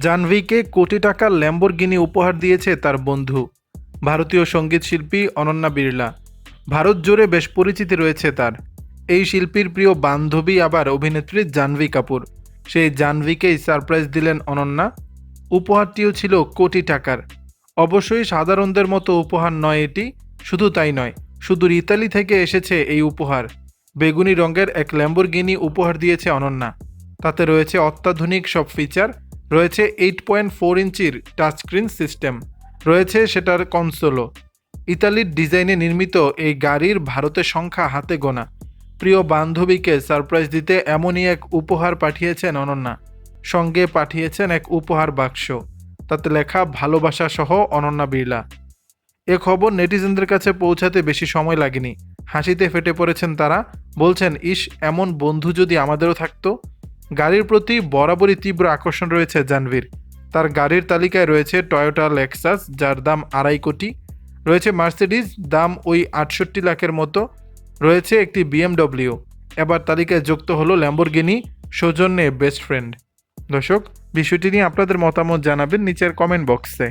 জাহ্নবীকে কোটি টাকার ল্যাম্বরগিনি উপহার দিয়েছে তার বন্ধু। ভারতীয় সংগীত শিল্পী অনন্যা বিড়লা। ভারত জুড়ে বেশ পরিচিতি রয়েছে তার। এই শিল্পীর প্রিয় বান্ধবী আবার অভিনেত্রী জাহ্নবী কাপুর। সেই জাহ্নবীকেই সারপ্রাইজ দিলেন অনন্যা। উপহারটিও ছিল কোটি টাকার। অবশ্যই সাধারণদের মতো উপহার নয় এটি। শুধু তাই নয়, সুদূর ইতালি থেকে এসেছে এই উপহার। বেগুনি রঙের এক ল্যাম্বরগিনি উপহার দিয়েছে অনন্যা। তাতে রয়েছে অত্যাধুনিক সব ফিচার রয়েছে এইট পয়েন্ট ফোর ইঞ্চির টাচস্ক্রিন সিস্টেম রয়েছে সেটার কনসোলও ইতালির ডিজাইনে নির্মিত এই গাড়ির ভারতের সংখ্যা হাতে গোনা। প্রিয় বান্ধবীকে সারপ্রাইজ দিতে এমনই এক উপহার পাঠিয়েছেন অনন্যা। সঙ্গে পাঠিয়েছেন এক উপহার বাক্স। তাতে লেখা, ভালোবাসা সহ অনন্যা বিড়লা। এ খবর নেটিজেনদের কাছে পৌঁছাতে বেশি সময় লাগেনি। হাসিতে ফেটে পড়েছেন তারা। বলছেন, ইস, এমন বন্ধু যদি আমাদেরও থাকতো। গাড়ির প্রতি বরাবরই তীব্র আকর্ষণ রয়েছে জানভীর। তার গাড়ির তালিকায় রয়েছে টয়োটা লেক্সাস যার দাম আড়াই কোটি। রয়েছে মার্সিডিজ দাম ওই আটষট্টি লাখের মতো। রয়েছে একটি বিএমডব্লিউ এবার তালিকায় যুক্ত হলো ল্যাম্বরগিনি সৌজন্যে বেস্ট ফ্রেন্ড দর্শক, বিষয়টি নিয়ে আপনাদের মতামত জানাবেন নিচের কমেন্ট বক্সে